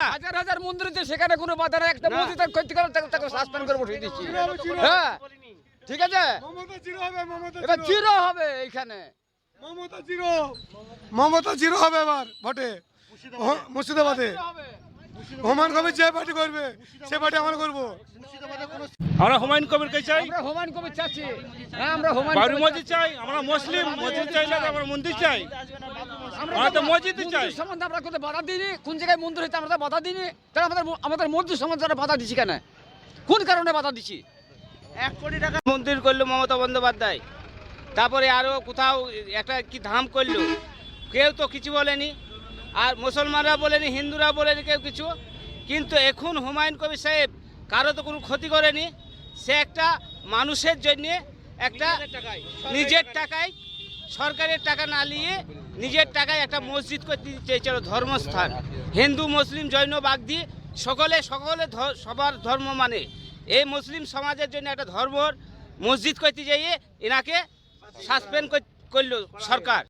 হাজার হাজার মন্দির যে সেখানে কোনো বাধা নেই একটা মসজিদ ক্ষতি করে তাকে তাকে সাসপেন্ড করে বসিয়ে দিচ্ছি। হ্যাঁ। ঠিক আছে? এখানে এবার জিরো। হবে এইখানে। মমতা জিরো। মমতা জিরো হবে এবার ভোটে। মুর্শিদাবাদে। মুর্শিদাবাদে। হুমায়ুন কবির যে পার্টি করবে সে পার্টি আমরা করব। আমরা হুমায়ুন কবিরকে চাই? আমরা হুমায়ুন কবির চাচ্ছি। হ্যাঁ আমরা হুমায়ুন বাবরি মসজিদ চাই আমরা মুসলিম মসজিদ চাই না আমরা মন্দির চাই। আমরা তো মসজিদই চাই। সম্বন্ধে আমরা কোথাও বাধা দিইনি। কোন জায়গায় মন্দির হয়েছে আমরা তো বাধা দিইনি। তাহলে আমাদের আমাদের মসজিদ সম্বন্ধে আমরা বাধা দিচ্ছি কেন? কোন কারণে বাধা দিচ্ছি এক কোটি টাকা মন্দির করল মমতা বন্দ্যোপাধ্যায়। তারপরে আরও কোথাও একটা কি ধাম করল কেউ তো কিছু বলেনি। আর মুসলমানরা বলেনি হিন্দুরা বলেনি কেউ কিছু। কিন্তু এখন হুমায়ুন কবির সাহেব কারও তো কোনো ক্ষতি করেনি। সে একটা মানুষের জন্যে একটা নিজের টাকায় সরকারের টাকা না নিয়ে নিজের টাকায় একটা মসজিদ করতে চেয়েছিল ধর্মস্থান। হিন্দু মুসলিম জৈন বাগদি সকলে সকলে সবার ধর্ম মানে। এই মুসলিম সমাজের জন্য একটা ধর্মর মসজিদ করতে যাইয়ে এনাকে সাসপেন্ড করল সরকার।